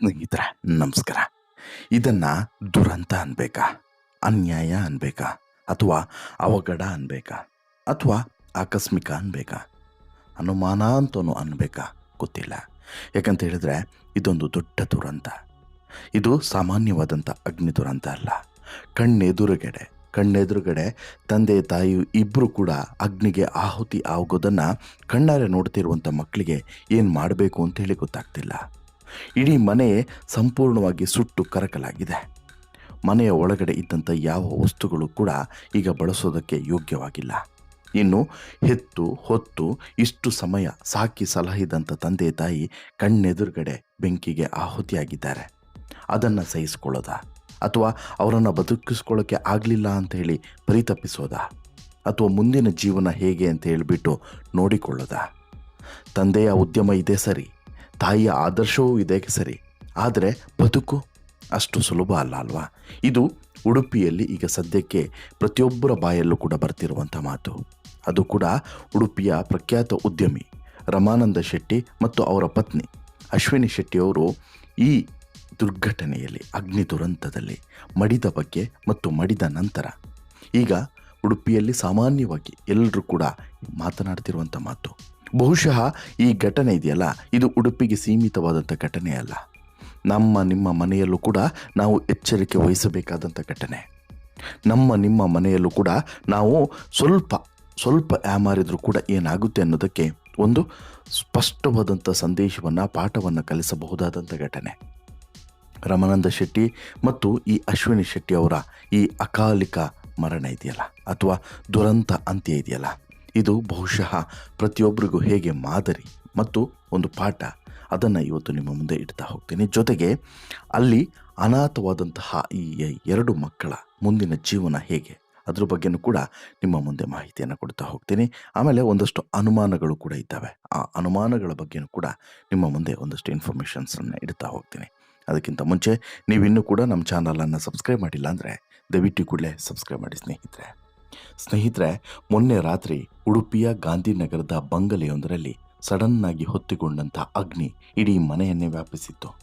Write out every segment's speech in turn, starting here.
ಸ್ನೇಹಿತರೆ, ನಮಸ್ಕಾರ. ಇದನ್ನು ದುರಂತ ಅನ್ಬೇಕಾ? ಅನ್ಯಾಯ ಅನ್ಬೇಕಾ? ಅಥವಾ ಅವಘಡ ಅನ್ಬೇಕಾ? ಅಥವಾ ಆಕಸ್ಮಿಕ ಅನ್ಬೇಕಾ? ಅನುಮಾನ ಅಂತನೂ ಅನ್ಬೇಕಾ? ಗೊತ್ತಿಲ್ಲ. ಯಾಕಂತ ಹೇಳಿದ್ರೆ, ಇದೊಂದು ದೊಡ್ಡ ದುರಂತ. ಇದು ಸಾಮಾನ್ಯವಾದಂಥ ಅಗ್ನಿ ದುರಂತ ಅಲ್ಲ. ಕಣ್ಣೆದುರುಗಡೆ ಕಣ್ಣೆದುರುಗಡೆ ತಂದೆ ತಾಯಿ ಇಬ್ಬರು ಕೂಡ ಅಗ್ನಿಗೆ ಆಹುತಿ ಆಗೋದನ್ನು ಕಣ್ಣಾರೆ ನೋಡ್ತಿರುವಂಥ ಮಕ್ಕಳಿಗೆ ಏನು ಮಾಡಬೇಕು ಅಂತೇಳಿ ಗೊತ್ತಾಗ್ತಿಲ್ಲ. ಇಡೀ ಮನೆ ಸಂಪೂರ್ಣವಾಗಿ ಸುಟ್ಟು ಕರಕಲಾಗಿದೆ. ಮನೆಯ ಒಳಗಡೆ ಇದ್ದಂಥ ಯಾವ ವಸ್ತುಗಳು ಕೂಡ ಈಗ ಬಳಸೋದಕ್ಕೆ ಯೋಗ್ಯವಾಗಿಲ್ಲ. ಇನ್ನು ಹೆತ್ತು, ಹೊತ್ತು, ಇಷ್ಟು ಸಮಯ ಸಾಕಿ ಸಲಹಿದಂಥ ತಂದೆ ತಾಯಿ ಕಣ್ಣೆದುರುಗಡೆ ಬೆಂಕಿಗೆ ಆಹುತಿಯಾಗಿದ್ದಾರೆ. ಅದನ್ನು ಸಹಿಸ್ಕೊಳ್ಳೋದ? ಅಥವಾ ಅವರನ್ನು ಬದುಕಿಸ್ಕೊಳ್ಳೋಕ್ಕೆ ಆಗಲಿಲ್ಲ ಅಂತ ಹೇಳಿ ಪರಿತಪ್ಪಿಸೋದ ಅಥವಾ ಮುಂದಿನ ಜೀವನ ಹೇಗೆ ಅಂತ ಹೇಳಿಬಿಟ್ಟು ನೋಡಿಕೊಳ್ಳೋದ? ತಂದೆಯ ಉದ್ಯಮ ಇದೆ ಸರಿ. ತಾಯಿಯ ಆದರ್ಶವೂ ಇದೆ ಸರಿ. ಆದರೆ ಬದುಕು ಅಷ್ಟು ಸುಲಭ ಅಲ್ಲ ಅಲ್ವಾ? ಇದು ಉಡುಪಿಯಲ್ಲಿ ಈಗ ಸದ್ಯಕ್ಕೆ ಪ್ರತಿಯೊಬ್ಬರ ಬಾಯಲ್ಲೂ ಕೂಡ ಬರ್ತಿರುವಂಥ ಮಾತು. ಅದು ಕೂಡ ಉಡುಪಿಯ ಪ್ರಖ್ಯಾತ ಉದ್ಯಮಿ ರಮಾನಂದ ಶೆಟ್ಟಿ ಮತ್ತು ಅವರ ಪತ್ನಿ ಅಶ್ವಿನಿ ಶೆಟ್ಟಿಯವರು ಈ ದುರ್ಘಟನೆಯಲ್ಲಿ, ಅಗ್ನಿ ದುರಂತದಲ್ಲಿ ಮಡಿದ ಬಗ್ಗೆ ಮತ್ತು ಮಡಿದ ನಂತರ ಈಗ ಉಡುಪಿಯಲ್ಲಿ ಸಾಮಾನ್ಯವಾಗಿ ಎಲ್ಲರೂ ಕೂಡ ಮಾತನಾಡ್ತಿರುವಂಥ ಮಾತು. ಬಹುಶಃ ಈ ಘಟನೆ ಇದೆಯಲ್ಲ? ಇದು ಉಡುಪಿಗೆ ಸೀಮಿತವಾದಂಥ ಘಟನೆ ಅಲ್ಲ. ನಮ್ಮ ನಿಮ್ಮ ಮನೆಯಲ್ಲೂ ಕೂಡ ನಾವು ಎಚ್ಚರಿಕೆ ವಹಿಸಬೇಕಾದಂಥ ಘಟನೆ. ನಮ್ಮ ನಿಮ್ಮ ಮನೆಯಲ್ಲೂ ಕೂಡ ನಾವು ಸ್ವಲ್ಪ ಸ್ವಲ್ಪ ಯಾಮಾರಿದ್ರೂ ಕೂಡ ಏನಾಗುತ್ತೆ ಅನ್ನೋದಕ್ಕೆ ಒಂದು ಸ್ಪಷ್ಟವಾದಂಥ ಸಂದೇಶವನ್ನು, ಪಾಠವನ್ನು ಕಲಿಸಬಹುದಾದಂಥ ಘಟನೆ. ರಮಾನಂದ ಶೆಟ್ಟಿ ಮತ್ತು ಈ ಅಶ್ವಿನಿ ಶೆಟ್ಟಿ ಅವರ ಈ ಅಕಾಲಿಕ ಮರಣ ಇದೆಯಲ್ಲ, ಅಥವಾ ದುರಂತ ಅಂತ್ಯ ಇದೆಯಲ್ಲ ಇದು ಬಹುಶಃ ಪ್ರತಿಯೊಬ್ಬರಿಗೂ ಹೇಗೆ ಮಾದರಿ ಮತ್ತು ಒಂದು ಪಾಠ ಅದನ್ನು ಇವತ್ತು ನಿಮ್ಮ ಮುಂದೆ ಇಡ್ತಾ ಹೋಗ್ತೀನಿ. ಜೊತೆಗೆ ಅಲ್ಲಿ ಅನಾಥವಾದಂತಹ ಈ ಎರಡು ಮಕ್ಕಳ ಮುಂದಿನ ಜೀವನ ಹೇಗೆ, ಅದ್ರ ಬಗ್ಗೆನೂ ಕೂಡ ನಿಮ್ಮ ಮುಂದೆ ಮಾಹಿತಿಯನ್ನು ಕೊಡ್ತಾ ಹೋಗ್ತೀನಿ. ಆಮೇಲೆ ಒಂದಷ್ಟು ಅನುಮಾನಗಳು ಕೂಡ ಇದ್ದಾವೆ. ಆ ಅನುಮಾನಗಳ ಬಗ್ಗೆನೂ ಕೂಡ ನಿಮ್ಮ ಮುಂದೆ ಒಂದಷ್ಟು ಇನ್ಫಾರ್ಮೇಷನ್ಸನ್ನು ಇಡ್ತಾ ಹೋಗ್ತೀನಿ. ಅದಕ್ಕಿಂತ ಮುಂಚೆ ನೀವಿನ್ನೂ ಕೂಡ ನಮ್ಮ ಚಾನಲನ್ನು ಸಬ್ಸ್ಕ್ರೈಬ್ ಮಾಡಿಲ್ಲ ಅಂದರೆ ದಯವಿಟ್ಟು ಕೂಡಲೇ ಸಬ್ಸ್ಕ್ರೈಬ್ ಮಾಡಿ ಸ್ನೇಹಿತರೆ. ಸ್ನೇಹಿತರೆ, ಮೊನ್ನೆ ರಾತ್ರಿ ಉಡುಪಿಯ ಗಾಂಧಿನಗರದ ಬಂಗಲೆಯೊಂದರಲ್ಲಿ ಸಡನ್ನಾಗಿ ಹೊತ್ತಿಕೊಂಡಂಥ ಅಗ್ನಿ ಇಡೀ ಮನೆಯನ್ನೇ ವ್ಯಾಪಿಸಿತ್ತು.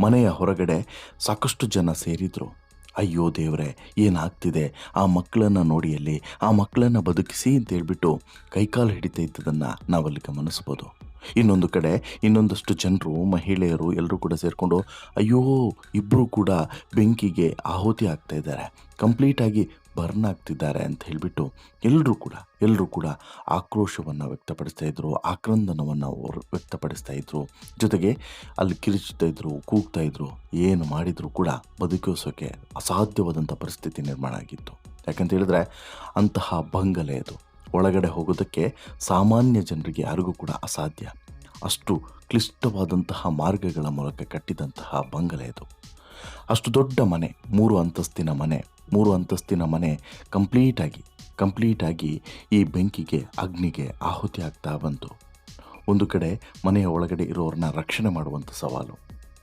ಮನೆಯ ಹೊರಗಡೆ ಸಾಕಷ್ಟು ಜನ ಸೇರಿದ್ರು. ಅಯ್ಯೋ ದೇವರೇ, ಏನಾಗ್ತಿದೆ? ಆ ಮಕ್ಕಳನ್ನು ನೋಡಿಯಲ್ಲಿ, ಆ ಮಕ್ಕಳನ್ನು ಬದುಕಿಸಿ ಅಂತ ಹೇಳ್ಬಿಟ್ಟು ಕೈಕಾಲು ಹಿಡಿತಾ ಇದ್ದದನ್ನು ನಾವಲ್ಲಿ ಗಮನಿಸ್ಬೋದು. ಇನ್ನೊಂದು ಕಡೆ ಇನ್ನೊಂದಷ್ಟು ಜನರು, ಮಹಿಳೆಯರು ಎಲ್ಲರೂ ಕೂಡ ಸೇರಿಕೊಂಡು, ಅಯ್ಯೋ ಇಬ್ಬರೂ ಕೂಡ ಬೆಂಕಿಗೆ ಆಹುತಿ ಆಗ್ತಾ ಇದ್ದಾರೆ ಕಂಪ್ಲೀಟಾಗಿ ಬರ್ನ್ ಆಗ್ತಿದ್ದಾರೆ ಅಂತ ಹೇಳಿಬಿಟ್ಟು ಎಲ್ಲರೂ ಕೂಡ ಎಲ್ಲರೂ ಕೂಡ ಆಕ್ರೋಶವನ್ನು ವ್ಯಕ್ತಪಡಿಸ್ತಾ ಇದ್ರು, ಆಕ್ರಂದನವನ್ನು ಅವರು ವ್ಯಕ್ತಪಡಿಸ್ತಾ ಇದ್ರು. ಜೊತೆಗೆ ಅಲ್ಲಿ ಕಿರಿಚುತ್ತಾ ಇದ್ರು, ಕೂಗ್ತಾ ಇದ್ರು, ಏನು ಮಾಡಿದರೂ ಕೂಡ ಬದುಕಿಸೋಕೆ ಅಸಾಧ್ಯವಾದಂಥ ಪರಿಸ್ಥಿತಿ ನಿರ್ಮಾಣ ಆಗಿತ್ತು. ಯಾಕಂತ ಹೇಳಿದ್ರೆ ಅಂತಹ ಬಂಗಲೆ ಅದು. ಒಳಗಡೆ ಹೋಗೋದಕ್ಕೆ ಸಾಮಾನ್ಯ ಜನರಿಗೆ ಯಾರಿಗೂ ಕೂಡ ಅಸಾಧ್ಯ. ಅಷ್ಟು ಕ್ಲಿಷ್ಟವಾದಂತಹ ಮಾರ್ಗಗಳ ಮೂಲಕ ಕಟ್ಟಿದಂತಹ ಬಂಗಲೆ ಇದು. ಅಷ್ಟು ದೊಡ್ಡ ಮನೆ, ಮೂರು ಅಂತಸ್ತಿನ ಮನೆ, ಮೂರು ಅಂತಸ್ತಿನ ಮನೆ ಕಂಪ್ಲೀಟಾಗಿ ಕಂಪ್ಲೀಟಾಗಿ ಈ ಬೆಂಕಿಗೆ, ಅಗ್ನಿಗೆ ಆಹುತಿ ಆಗ್ತಾ ಬಂತು. ಒಂದು ಕಡೆ ಮನೆಯ ಒಳಗಡೆ ಇರೋರನ್ನ ರಕ್ಷಣೆ ಮಾಡುವಂಥ ಸವಾಲು,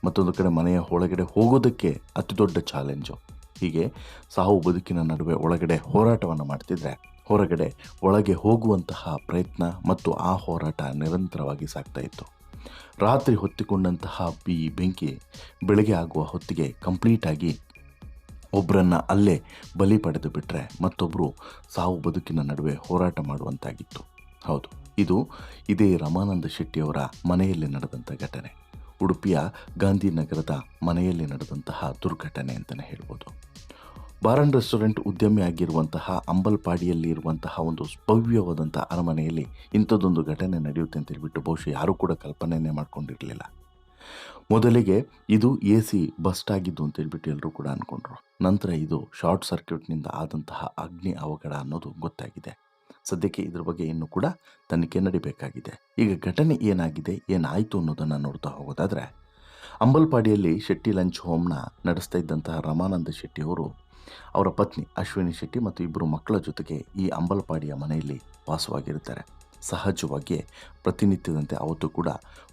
ಮತ್ತೊಂದು ಕಡೆ ಮನೆಯ ಒಳಗಡೆ ಹೋಗೋದಕ್ಕೆ ಅತಿ ದೊಡ್ಡ ಚಾಲೆಂಜು ಹೀಗೆ ಸಾವು ಬದುಕಿನ ನಡುವೆ ಒಳಗಡೆ ಹೋರಾಟವನ್ನು ಮಾಡ್ತಿದ್ರೆ ಹೊರಗಡೆ ಒಳಗೆ ಹೋಗುವಂತಹ ಪ್ರಯತ್ನ ಮತ್ತು ಆ ಹೋರಾಟ ನಿರಂತರವಾಗಿ ಸಾಗ್ತಾ ಇತ್ತು. ರಾತ್ರಿ ಹೊತ್ತಿಕೊಂಡಂತಹ ಬಿ ಬೆಂಕಿ ಬೆಳಗ್ಗೆ ಆಗುವ ಹೊತ್ತಿಗೆ ಕಂಪ್ಲೀಟಾಗಿ ಒಬ್ಬರನ್ನು ಅಲ್ಲೇ ಬಲಿ ಪಡೆದು ಬಿಟ್ಟರೆ ಮತ್ತೊಬ್ಬರು ಸಾವು ಬದುಕಿನ ನಡುವೆ ಹೋರಾಟ ಮಾಡುವಂತಾಗಿತ್ತು. ಹೌದು, ಇದು ಇದೇ ರಮಾನಂದ ಶೆಟ್ಟಿಯವರ ಮನೆಯಲ್ಲಿ ನಡೆದಂಥ ಘಟನೆ. ಉಡುಪಿಯ ಗಾಂಧಿನಗರದ ಮನೆಯಲ್ಲಿ ನಡೆದಂತಹ ದುರ್ಘಟನೆ ಅಂತಲೇ ಹೇಳ್ಬೋದು. ಬಾರ್ ಆ್ಯಂಡ್ ರೆಸ್ಟೋರೆಂಟ್ ಉದ್ಯಮಿ ಆಗಿರುವಂತಹ ಅಂಬಲ್ಪಾಡಿಯಲ್ಲಿ ಇರುವಂತಹ ಒಂದು ಭವ್ಯವಾದಂಥ ಅರಮನೆಯಲ್ಲಿ ಇಂಥದ್ದೊಂದು ಘಟನೆ ನಡೆಯುತ್ತೆ ಅಂತ ಹೇಳ್ಬಿಟ್ಟು ಬಹುಶಃ ಯಾರೂ ಕೂಡ ಕಲ್ಪನೆಯೇ ಮಾಡ್ಕೊಂಡಿರಲಿಲ್ಲ. ಮೊದಲಿಗೆ ಇದು ಎ ಸಿ ಬಸ್ಟ್ ಆಗಿದ್ದು ಅಂತ ಹೇಳ್ಬಿಟ್ಟು ಎಲ್ಲರೂ ಕೂಡ ಅಂದ್ಕೊಂಡ್ರು ನಂತರ ಇದು ಶಾರ್ಟ್ ಸರ್ಕ್ಯೂಟ್ನಿಂದ ಆದಂತಹ ಅಗ್ನಿ ಅವಘಡ ಅನ್ನೋದು ಗೊತ್ತಾಗಿದೆ. ಸದ್ಯಕ್ಕೆ ಇದ್ರ ಬಗ್ಗೆ ಇನ್ನೂ ಕೂಡ ತನಿಖೆ ನಡಿಬೇಕಾಗಿದೆ. ಈಗ ಘಟನೆ ಏನಾಗಿದೆ, ಏನಾಯಿತು ಅನ್ನೋದನ್ನು ನೋಡ್ತಾ ಹೋಗೋದಾದರೆ ಅಂಬಲ್ಪಾಡಿಯಲ್ಲಿ ಶೆಟ್ಟಿ ಲಂಚ್ ಹೋಮ್ನ ನಡೆಸ್ತಾ ಇದ್ದಂತಹ ರಮಾನಂದ ಶೆಟ್ಟಿ ಅವರು ಪತ್ನಿ ಅಶ್ವಿನಿ ಶೆಟ್ಟಿ ಮತ್ತು ಇಬ್ಬರು ಮಕ್ಕಳ ಜೊತೆಗೆ ಈ ಅಂಬಲಪಾಡಿಯ ಮನೆಯಲ್ಲಿ ವಾಸವಾಗಿರುತ್ತಾರೆ. ಸಹಜವಾಗಿ ಪ್ರತಿನಿತ್ಯದಂತೆ ಅವತ್ತು ಕೂಡ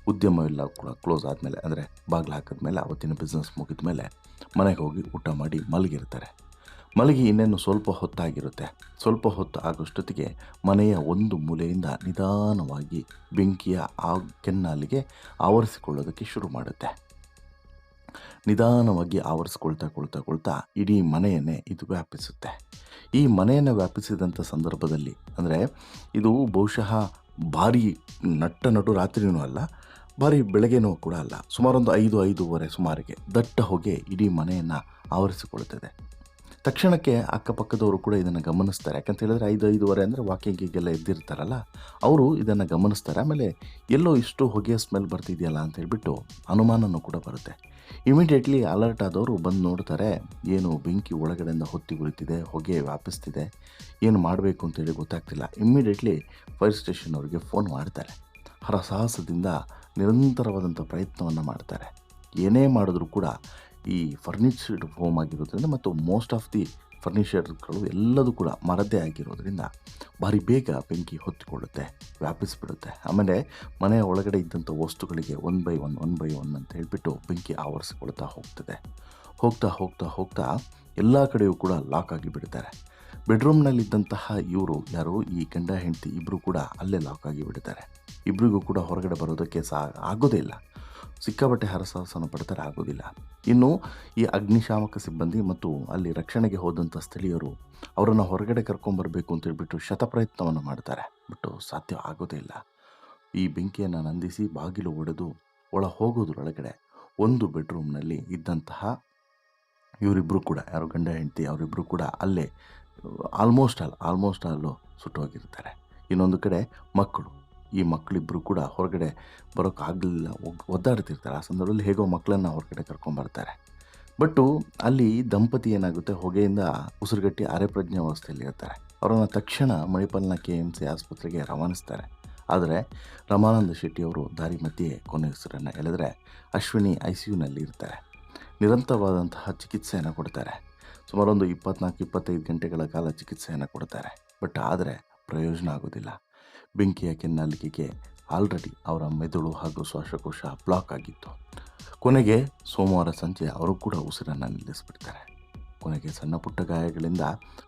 ಉದ್ಯಮವೆಲ್ಲ ಕೂಡ ಕ್ಲೋಸ್ ಆದಮೇಲೆ ಅಂದರೆ ಬಾಗಿಲು ಹಾಕಿದ್ಮೇಲೆ ಅವತ್ತಿನ ಬಿಸ್ನೆಸ್ ಮುಗಿದ ಮೇಲೆ ಮನೆಗೆ ಹೋಗಿ ಊಟ ಮಾಡಿ ಮಲಗಿರ್ತಾರೆ ಮಲಗಿ ಇನ್ನೇನು ಸ್ವಲ್ಪ ಹೊತ್ತಾಗಿರುತ್ತೆ. ಸ್ವಲ್ಪ ಹೊತ್ತು ಆಗೋಷ್ಟೊತ್ತಿಗೆ ಮನೆಯ ಒಂದು ಮೂಲೆಯಿಂದ ನಿಧಾನವಾಗಿ ಬೆಂಕಿಯ ಆ ಕೆನ್ನಾಲಿಗೆ ಆವರಿಸಿಕೊಳ್ಳೋದಕ್ಕೆ ಶುರು ಮಾಡುತ್ತೆ. ನಿಧಾನವಾಗಿ ಆವರಿಸ್ಕೊಳ್ತಾ ಕೊಳ್ತಾ ಕೊಳ್ತಾ ಇಡೀ ಮನೆಯನ್ನೇ ಇದು ವ್ಯಾಪಿಸುತ್ತೆ. ಈ ಮನೆಯನ್ನು ವ್ಯಾಪಿಸಿದಂಥ ಸಂದರ್ಭದಲ್ಲಿ ಅಂದರೆ ಇದು ಬಹುಶಃ ಭಾರಿ ನಟ್ಟ ನಟು ರಾತ್ರಿನೂ ಅಲ್ಲ, ಭಾರಿ ಬೆಳಗ್ಗೆನೂ ಕೂಡ ಅಲ್ಲ. ಸುಮಾರೊಂದು ಐದು, ಐದೂವರೆ ಸುಮಾರಿಗೆ ದಟ್ಟ ಹೊಗೆ ಇಡೀ ಮನೆಯನ್ನು ಆವರಿಸಿಕೊಳ್ಳುತ್ತದೆ. ತಕ್ಷಣಕ್ಕೆ ಅಕ್ಕಪಕ್ಕದವರು ಕೂಡ ಇದನ್ನು ಗಮನಿಸ್ತಾರೆ. ಯಾಕಂತ ಹೇಳಿದ್ರೆ ಐದು, ಐದುವರೆ ಅಂದರೆ ವಾಕಿಂಗಿಗೆಲ್ಲ ಎದ್ದಿರ್ತಾರಲ್ಲ, ಅವರು ಇದನ್ನು ಗಮನಿಸ್ತಾರೆ. ಆಮೇಲೆ ಎಲ್ಲೋ ಇಷ್ಟು ಹೊಗೆಯ ಸ್ಮೆಲ್ ಬರ್ತಿದೆಯಲ್ಲ ಅಂತ ಹೇಳಿಬಿಟ್ಟು ಅನುಮಾನನೂ ಕೂಡ ಬರುತ್ತೆ. ಇಮಿಡಿಯೇಟ್ಲಿ ಅಲರ್ಟ್ ಆದವರು ಬಂದು ನೋಡ್ತಾರೆ, ಏನು ಬೆಂಕಿ ಒಳಗಡೆಯಿಂದ ಹೊತ್ತಿ ಉಳಿತಿದೆ ಹೊಗೆ ವ್ಯಾಪಿಸ್ತಿದೆ, ಏನು ಮಾಡಬೇಕು ಅಂತೇಳಿ ಗೊತ್ತಾಗ್ತಿಲ್ಲ. ಇಮ್ಮಿಡಿಯೇಟ್ಲಿ ಫೈರ್ ಸ್ಟೇಷನ್ ಅವರಿಗೆ ಫೋನ್ ಮಾಡ್ತಾರೆ. ಹರಸಾಹಸದಿಂದ ನಿರಂತರವಾದಂಥ ಪ್ರಯತ್ನವನ್ನು ಮಾಡ್ತಾರೆ. ಏನೇ ಮಾಡಿದ್ರೂ ಕೂಡ ಈ ಫರ್ನಿಚರ್ಡ್ ಹೋಮ್ ಆಗಿರೋದ್ರಿಂದ ಮತ್ತು ಮೋಸ್ಟ್ ಆಫ್ ದಿ ಫರ್ನಿಚರ್ಗಳು ಎಲ್ಲದೂ ಕೂಡ ಮರದ್ದೇ ಆಗಿರೋದ್ರಿಂದ ಭಾರಿ ಬೇಗ ಬೆಂಕಿ ಹೊತ್ತಿಕೊಳ್ಳುತ್ತೆ, ವ್ಯಾಪಿಸಿಬಿಡುತ್ತೆ. ಆಮೇಲೆ ಮನೆಯ ಒಳಗಡೆ ಇದ್ದಂಥ ವಸ್ತುಗಳಿಗೆ one by one one by one ಅಂತ ಹೇಳಿಬಿಟ್ಟು ಬೆಂಕಿ ಆವರಿಸಿಕೊಳ್ತಾ ಹೋಗ್ತದೆ. ಹೋಗ್ತಾ ಹೋಗ್ತಾ ಹೋಗ್ತಾ ಎಲ್ಲ ಕಡೆಯೂ ಕೂಡ ಲಾಕ್ ಆಗಿ ಬಿಡ್ತಾರೆ. ಬೆಡ್ರೂಮ್ನಲ್ಲಿದ್ದಂತಹ ಇವರು ಯಾರು? ಈ ಗಂಡ, ಹೆಂಡತಿ ಇಬ್ಬರು ಕೂಡ ಅಲ್ಲೇ ಲಾಕ್ ಆಗಿ ಬಿಡ್ತಾರೆ. ಇಬ್ಬರಿಗೂ ಕೂಡ ಹೊರಗಡೆ ಬರೋದಕ್ಕೆ ಸಹ ಆಗೋದೇ ಇಲ್ಲ. ಸಿಕ್ಕಾಪಟ್ಟೆ ಹರಸಾಹಸನ ಪಡ್ತಾರೆ, ಆಗೋದಿಲ್ಲ. ಇನ್ನು ಈ ಅಗ್ನಿಶಾಮಕ ಸಿಬ್ಬಂದಿ ಮತ್ತು ಅಲ್ಲಿ ರಕ್ಷಣೆಗೆ ಹೋದಂಥ ಸ್ಥಳೀಯರು ಅವರನ್ನು ಹೊರಗಡೆ ಕರ್ಕೊಂಬರ್ಬೇಕು ಅಂತ ಹೇಳ್ಬಿಟ್ಟು ಶತಪ್ರಯತ್ನವನ್ನು ಮಾಡ್ತಾರೆ. ಬಿಟ್ಟು ಸಾಧ್ಯ ಆಗೋದೇ ಇಲ್ಲ. ಈ ಬೆಂಕಿಯನ್ನು ನಂದಿಸಿ ಬಾಗಿಲು ಒಡೆದು ಒಳ ಹೋಗೋದ್ರೊಳಗಡೆ ಒಂದು ಬೆಡ್ರೂಮ್ನಲ್ಲಿ ಇದ್ದಂತಹ ಇವರಿಬ್ಬರು ಕೂಡ, ಯಾರು ಗಂಡ, ಹೆಂಡತಿ ಅವರಿಬ್ಬರು ಕೂಡ ಅಲ್ಲೇ, ಆಲ್ಮೋಸ್ಟ್ ಆಲ್ ಆಲ್ಮೋಸ್ಟ್ ಆಲ್ ಸುಟ್ಟೋಗಿರ್ತಾರೆ. ಇನ್ನೊಂದು ಕಡೆ ಮಕ್ಕಳು ಈ ಮಕ್ಕಳಿಬ್ಬರು ಕೂಡ ಹೊರಗಡೆ ಬರೋಕ್ಕಾಗಲಿಲ್ಲ ಒದ್ದಾಡ್ತಿರ್ತಾರೆ. ಆ ಸಂದರ್ಭದಲ್ಲಿ ಹೇಗೋ ಮಕ್ಕಳನ್ನು ಹೊರಗಡೆ ಕರ್ಕೊಂಬರ್ತಾರೆ. ಬಟ್ಟು ಅಲ್ಲಿ ದಂಪತಿ ಏನಾಗುತ್ತೆ? ಹೊಗೆಯಿಂದ ಉಸಿರುಗಟ್ಟಿ ಅರೆಪ್ರಜ್ಞೆ ಅವಸ್ಥೆಯಲ್ಲಿ ಇರ್ತಾರೆ ಅವರನ್ನು ತಕ್ಷಣ ಮಣಿಪಾಲ್ನ ಕೆ ಎಂ ಸಿ ಆಸ್ಪತ್ರೆಗೆ ರವಾನಿಸ್ತಾರೆ. ಆದರೆ ರಮಾನಂದ ಶೆಟ್ಟಿಯವರು ದಾರಿ ಮಧ್ಯೆ ಕೊನೆ ಹೆಸರನ್ನು ಎಳೆದರೆ ಅಶ್ವಿನಿ ಐ ಸಿ ಯುನಲ್ಲಿ ಇರ್ತಾರೆ. ನಿರಂತರವಾದಂತಹ ಚಿಕಿತ್ಸೆಯನ್ನು ಕೊಡ್ತಾರೆ. ಸುಮಾರೊಂದು ಇಪ್ಪತ್ನಾಲ್ಕು, ಇಪ್ಪತ್ತೈದು ಗಂಟೆಗಳ ಕಾಲ ಚಿಕಿತ್ಸೆಯನ್ನು ಕೊಡ್ತಾರೆ. ಬಟ್ ಆದರೆ ಪ್ರಯೋಜನ ಆಗೋದಿಲ್ಲ. ಬೆಂಕಿಯ ಕೆನ್ನಾಲಿಗೆಗೆ ಆಲ್ರೆಡಿ ಅವರ ಮೆದುಳು ಹಾಗೂ ಶ್ವಾಸಕೋಶ ಬ್ಲಾಕ್ ಆಗಿತ್ತು. ಕೊನೆಗೆ ಸೋಮವಾರ ಸಂಜೆ ಅವರು ಕೂಡ ಉಸಿರನ್ನು ನಿಲ್ಲಿಸಿಬಿಡ್ತಾರೆ. ಕೊನೆಗೆ ಸಣ್ಣ ಪುಟ್ಟ ಗಾಯಗಳಿಂದ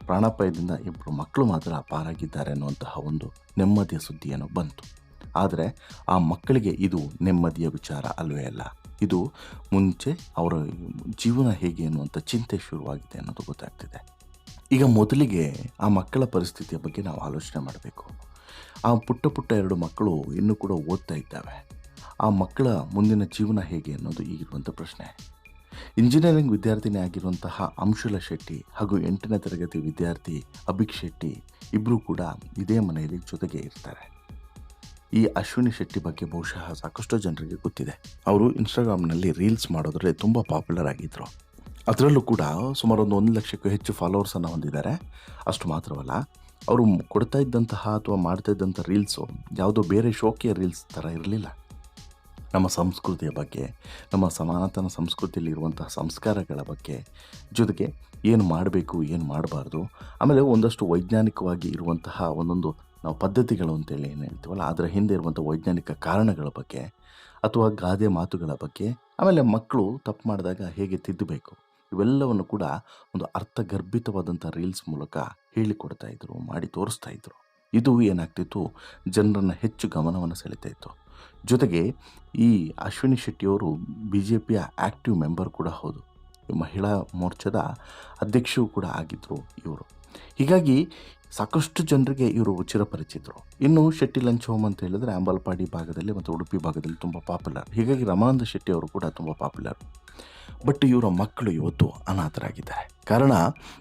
ಪ್ರಾಣಾಪಾಯದಿಂದ ಇಬ್ಬರು ಮಕ್ಕಳು ಮಾತ್ರ ಪಾರಾಗಿದ್ದಾರೆ ಅನ್ನುವಂತಹ ಒಂದು ನೆಮ್ಮದಿಯ ಸುದ್ದಿಯನ್ನು ಬಂತು. ಆದರೆ ಆ ಮಕ್ಕಳಿಗೆ ಇದು ನೆಮ್ಮದಿಯ ವಿಚಾರ ಅಲ್ವೇ ಅಲ್ಲ. ಇದು ಮುಂಚೆ ಅವರ ಜೀವನ ಹೇಗೆ ಅನ್ನುವಂಥ ಚಿಂತೆ ಶುರುವಾಗಿದೆ ಅನ್ನೋದು ಗೊತ್ತಾಗ್ತಿದೆ. ಈಗ ಮೊದಲಿಗೆ ಆ ಮಕ್ಕಳ ಪರಿಸ್ಥಿತಿಯ ಬಗ್ಗೆ ನಾವು ಆಲೋಚನೆ ಮಾಡಬೇಕು. ಆ ಪುಟ್ಟ ಪುಟ್ಟ ಎರಡು ಮಕ್ಕಳು ಇನ್ನೂ ಕೂಡ ಓದ್ತಾ ಇದ್ದಾವೆ. ಆ ಮಕ್ಕಳ ಮುಂದಿನ ಜೀವನ ಹೇಗೆ ಅನ್ನೋದು ಈಗಿರುವಂಥ ಪ್ರಶ್ನೆ. ಇಂಜಿನಿಯರಿಂಗ್ ವಿದ್ಯಾರ್ಥಿನಿ ಆಗಿರುವಂತಹ ಅಂಶುಲ ಶೆಟ್ಟಿ ಹಾಗೂ ಎಂಟನೇ ತರಗತಿ ವಿದ್ಯಾರ್ಥಿ ಅಭಿಕ್ ಶೆಟ್ಟಿ ಇಬ್ಬರೂ ಕೂಡ ಇದೇ ಮನೆಯಲ್ಲಿ ಜೊತೆಗೆ ಇರ್ತಾರೆ. ಈ ಅಶ್ವಿನಿ ಶೆಟ್ಟಿ ಬಗ್ಗೆ ಬಹುಶಃ ಸಾಕಷ್ಟು ಜನರಿಗೆ ಗೊತ್ತಿದೆ. ಅವರು ಇನ್ಸ್ಟಾಗ್ರಾಮ್ನಲ್ಲಿ ರೀಲ್ಸ್ ಮಾಡೋದ್ರಲ್ಲಿ ತುಂಬ ಪಾಪ್ಯುಲರ್ ಆಗಿದ್ದರು ಅದರಲ್ಲೂ ಕೂಡ ಸುಮಾರು ಒಂದು ಒಂದು ಲಕ್ಷಕ್ಕೂ ಹೆಚ್ಚು ಫಾಲೋವರ್ಸನ್ನು ಹೊಂದಿದ್ದಾರೆ. ಅಷ್ಟು ಮಾತ್ರವಲ್ಲ ಅವರು ಕೊಡ್ತಾ ಇದ್ದಂತಹ ಅಥವಾ ಮಾಡ್ತಾ ಇದ್ದಂಥ ರೀಲ್ಸು ಯಾವುದೋ ಬೇರೆ ಶೋಕಿಯ ರೀಲ್ಸ್ ಥರ ಇರಲಿಲ್ಲ. ನಮ್ಮ ಸಂಸ್ಕೃತಿಯ ಬಗ್ಗೆ, ನಮ್ಮ ಸನಾತನ ಸಂಸ್ಕೃತಿಯಲ್ಲಿ ಇರುವಂತಹ ಸಂಸ್ಕಾರಗಳ ಬಗ್ಗೆ ಜೊತೆಗೆ ಏನು ಮಾಡಬೇಕು, ಏನು ಮಾಡಬಾರ್ದು, ಆಮೇಲೆ ಒಂದಷ್ಟು ವೈಜ್ಞಾನಿಕವಾಗಿ ಇರುವಂತಹ ಒಂದೊಂದು ನಾವು ಪದ್ಧತಿಗಳು ಅಂತೇಳಿ ಏನು ಹೇಳ್ತೀವಲ್ಲ, ಅದರ ಹಿಂದೆ ಇರುವಂಥ ವೈಜ್ಞಾನಿಕ ಕಾರಣಗಳ ಬಗ್ಗೆ ಅಥವಾ ಗಾದೆ ಮಾತುಗಳ ಬಗ್ಗೆ, ಆಮೇಲೆ ಮಕ್ಕಳು ತಪ್ಪು ಮಾಡಿದಾಗ ಹೇಗೆ ತಿದ್ದಬೇಕು? ಇವೆಲ್ಲವನ್ನು ಕೂಡ ಒಂದು ಅರ್ಥಗರ್ಭಿತವಾದಂಥ ರೀಲ್ಸ್ ಮೂಲಕ ಹೇಳಿಕೊಡ್ತಾ ಇದ್ರು, ಮಾಡಿ ತೋರಿಸ್ತಾ ಇದ್ರು. ಇದು ಏನಾಗ್ತಿತ್ತು? ಜನರನ್ನು ಹೆಚ್ಚು ಗಮನವನ್ನು ಸೆಳೀತಾ ಇತ್ತು. ಜೊತೆಗೆ ಈ ಅಶ್ವಿನಿ ಶೆಟ್ಟಿಯವರು ಬಿ ಜೆ ಪಿಯ ಆ್ಯಕ್ಟಿವ್ ಮೆಂಬರ್ ಕೂಡ ಹೌದು. ಮಹಿಳಾ ಮೋರ್ಚಾದ ಅಧ್ಯಕ್ಷರು ಕೂಡ ಆಗಿದ್ದರು ಇವರು. ಹೀಗಾಗಿ ಸಾಕಷ್ಟು ಜನರಿಗೆ ಇವರು ಚಿರಪರಿಚಿತರು ಇನ್ನು ಶೆಟ್ಟಿ ಲಂಚ್ ಹೋಮ್ ಅಂತ ಹೇಳಿದ್ರೆ ಅಂಬಲ್ಪಾಡಿ ಭಾಗದಲ್ಲಿ ಮತ್ತು ಉಡುಪಿ ಭಾಗದಲ್ಲಿ ತುಂಬ ಪಾಪ್ಯುಲರ್ ಹೀಗಾಗಿ ರಮಾನಂದ ಶೆಟ್ಟಿ ಅವರು ಕೂಡ ತುಂಬ ಪಾಪ್ಯುಲರ್ ಬಟ್ ಇವರ ಮಕ್ಕಳು ಇವತ್ತು ಅನಾಥರಾಗಿದ್ದಾರೆ. ಕಾರಣ,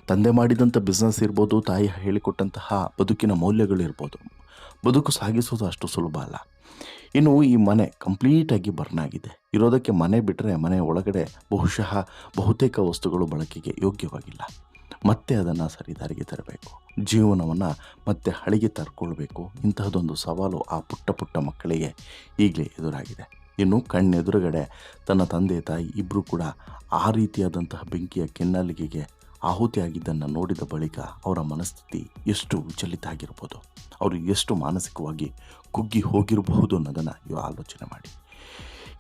ತಂದೆ ಮಾಡಿದಂಥ ಬಿಸ್ನೆಸ್ ಇರ್ಬೋದು, ತಾಯಿ ಹೇಳಿಕೊಟ್ಟಂತಹ ಬದುಕಿನ ಮೌಲ್ಯಗಳಿರ್ಬೋದು ಬದುಕು ಸಾಗಿಸೋದು ಅಷ್ಟು ಸುಲಭ ಅಲ್ಲ. ಇನ್ನು ಈ ಮನೆ ಕಂಪ್ಲೀಟಾಗಿ ಬರ್ನ್ ಆಗಿದೆ. ಇರೋದಕ್ಕೆ ಮನೆ ಬಿಟ್ಟರೆ ಮನೆ ಒಳಗಡೆ ಬಹುಶಃ ಬಹುತೇಕ ವಸ್ತುಗಳು ಬಳಕೆಗೆ ಯೋಗ್ಯವಾಗಿಲ್ಲ. ಮತ್ತೆ ಅದನ್ನು ಸರಿದಾರಿಗೆ ತರಬೇಕು. ಜೀವನವನ್ನು ಮತ್ತೆ ಹಳಿಗೆ ತರ್ಕೊಳ್ಬೇಕು. ಇಂತಹದೊಂದು ಸವಾಲು ಆ ಪುಟ್ಟ ಪುಟ್ಟ ಮಕ್ಕಳಿಗೆ ಈಗಲೇ ಎದುರಾಗಿದೆ. ಇನ್ನು ಕಣ್ಣೆದುರುಗಡೆ ತನ್ನ ತಂದೆ ತಾಯಿ ಇಬ್ಬರು ಕೂಡ ಆ ರೀತಿಯಾದಂತಹ ಬೆಂಕಿಯ ಕೆನ್ನಾಲಿಗೆಗೆ ಆಹುತಿಯಾಗಿದ್ದನ್ನು ನೋಡಿದ ಬಳಿಕ ಅವರ ಮನಸ್ಥಿತಿ ಎಷ್ಟು ವಿಚಲಿತ ಆಗಿರ್ಬೋದು. ಅವರು ಎಷ್ಟು ಮಾನಸಿಕವಾಗಿ ಕುಗ್ಗಿ ಹೋಗಿರಬಹುದು ಅನ್ನೋದನ್ನು ಇವು ಆಲೋಚನೆ ಮಾಡಿ.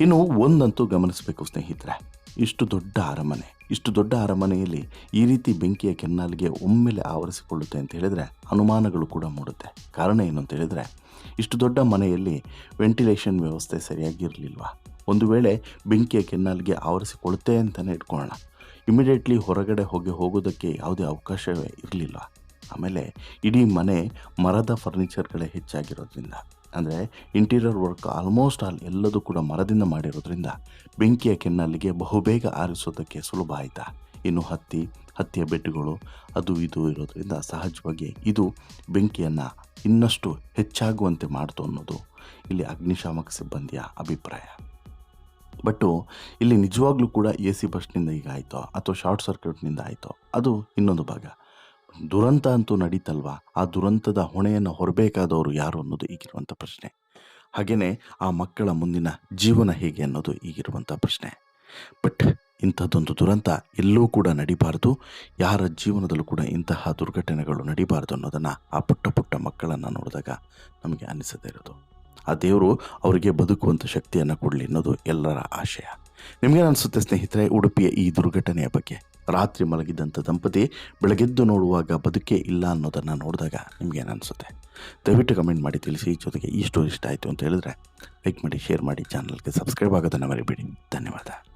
ಇನ್ನು ಒಂದಂತೂ ಗಮನಿಸಬೇಕು ಸ್ನೇಹಿತರೆ, ಇಷ್ಟು ದೊಡ್ಡ ಅರಮನೆ, ಇಷ್ಟು ದೊಡ್ಡ ಅರಮನೆಯಲ್ಲಿ ಈ ರೀತಿ ಬೆಂಕಿಯ ಕೆನ್ನಾಲಿಗೆ ಒಮ್ಮೆಲೆ ಆವರಿಸಿಕೊಳ್ಳುತ್ತೆ ಅಂತ ಹೇಳಿದರೆ ಅನುಮಾನಗಳು ಕೂಡ ಮೂಡುತ್ತೆ. ಕಾರಣ ಏನು ಅಂತ ಹೇಳಿದರೆ ಇಷ್ಟು ದೊಡ್ಡ ಮನೆಯಲ್ಲಿ ವೆಂಟಿಲೇಷನ್ ವ್ಯವಸ್ಥೆ ಸರಿಯಾಗಿರಲಿಲ್ವಾ? ಒಂದು ವೇಳೆ ಬೆಂಕಿಯ ಕೆನ್ನಲ್ಗೆ ಆವರಿಸಿಕೊಳ್ಳುತ್ತೆ ಅಂತಲೇ ಇಟ್ಕೊಳ್ಳೋಣ. ಇಮಿಡಿಯೇಟ್ಲಿ ಹೊರಗಡೆ ಹೋಗಿ ಹೋಗೋದಕ್ಕೆ ಯಾವುದೇ ಅವಕಾಶವೇ ಇರಲಿಲ್ಲ ಆಮೇಲೆ ಇಡೀ ಮನೆ ಮರದ ಫರ್ನಿಚರ್ಗಳೇ ಹೆಚ್ಚಾಗಿರೋದ್ರಿಂದ, ಅಂದರೆ ಇಂಟೀರಿಯರ್ ವರ್ಕ್ ಆಲ್ಮೋಸ್ಟ್ ಆಲ್ ಎಲ್ಲದೂ ಕೂಡ ಮರದಿಂದ ಮಾಡಿರೋದ್ರಿಂದ ಬೆಂಕಿಯ ಕೆನ್ನಲ್ಲಿಗೆ ಬಹುಬೇಗ ಆರಿಸೋದಕ್ಕೆ ಸುಲಭ ಆಯಿತಾ? ಇನ್ನು ಹತ್ತಿ, ಹತ್ತಿಯ ಬೆಡ್ಗಳು ಅದು ಇದು ಇರೋದ್ರಿಂದ ಸಹಜವಾಗಿ ಇದು ಬೆಂಕಿಯನ್ನು ಇನ್ನಷ್ಟು ಹೆಚ್ಚಾಗುವಂತೆ ಮಾಡ್ತು ಅನ್ನೋದು ಇಲ್ಲಿ ಅಗ್ನಿಶಾಮಕ ಸಿಬ್ಬಂದಿಯ ಅಭಿಪ್ರಾಯ. ಬಟ್ಟು ಇಲ್ಲಿ ನಿಜವಾಗ್ಲೂ ಕೂಡ ಎ ಸಿ ಬಸ್ನಿಂದ ಈಗ ಆಯಿತೋ, ಅಥವಾ ಶಾರ್ಟ್ ಸರ್ಕ್ಯೂಟ್ನಿಂದ ಆಯಿತೋ, ಅದು ಇನ್ನೊಂದು ಭಾಗ. ದುರಂತ ಅಂತೂ ನಡೀತಲ್ವಾ? ಆ ದುರಂತದ ಹೊಣೆಯನ್ನು ಹೊರಬೇಕಾದವರು ಯಾರು ಅನ್ನೋದು ಈಗಿರುವಂಥ ಪ್ರಶ್ನೆ. ಹಾಗೆಯೇ ಆ ಮಕ್ಕಳ ಮುಂದಿನ ಜೀವನ ಹೇಗೆ ಅನ್ನೋದು ಈಗಿರುವಂಥ ಪ್ರಶ್ನೆ. ಬಟ್ ಇಂಥದ್ದೊಂದು ದುರಂತ ಎಲ್ಲೂ ಕೂಡ ನಡಿಬಾರ್ದು. ಯಾರ ಜೀವನದಲ್ಲೂ ಕೂಡ ಇಂತಹ ದುರ್ಘಟನೆಗಳು ನಡಿಬಾರ್ದು ಅನ್ನೋದನ್ನು ಆ ಪುಟ್ಟ ಪುಟ್ಟ ಮಕ್ಕಳನ್ನು ನೋಡಿದಾಗ ನಮಗೆ ಅನ್ನಿಸದೇ ಇರೋದು. ಆ ದೇವರು ಅವರಿಗೆ ಬದುಕುವಂಥ ಶಕ್ತಿಯನ್ನು ಕೊಡಲಿ ಅನ್ನೋದು ಎಲ್ಲರ ಆಶಯ. ನಿಮಗೆ ಅನಿಸುತ್ತೆ ಸ್ನೇಹಿತರೆ, ಉಡುಪಿಯ ಈ ದುರ್ಘಟನೆಯ ಬಗ್ಗೆ. ರಾತ್ರಿ ಮಲಗಿದ್ದಂಥ ದಂಪತಿ ಬೆಳಗೆದ್ದು ನೋಡುವಾಗ ಬದುಕೇ ಇಲ್ಲ ಅನ್ನೋದನ್ನು ನೋಡಿದಾಗ ನಿಮಗೇನು ಅನಿಸುತ್ತೆ ದಯವಿಟ್ಟು ಕಮೆಂಟ್ ಮಾಡಿ ತಿಳಿಸಿ, ಜೊತೆಗೆ ಈ ಸ್ಟೋರಿ ಇಷ್ಟ ಆಯಿತು ಅಂತ ಹೇಳಿದ್ರೆ ಲೈಕ್ ಮಾಡಿ, ಶೇರ್ ಮಾಡಿ, ಚಾನಲ್ಗೆ ಸಬ್ಸ್ಕ್ರೈಬ್ ಆಗೋದನ್ನು ಮರಿಬೇಡಿ. ಧನ್ಯವಾದ.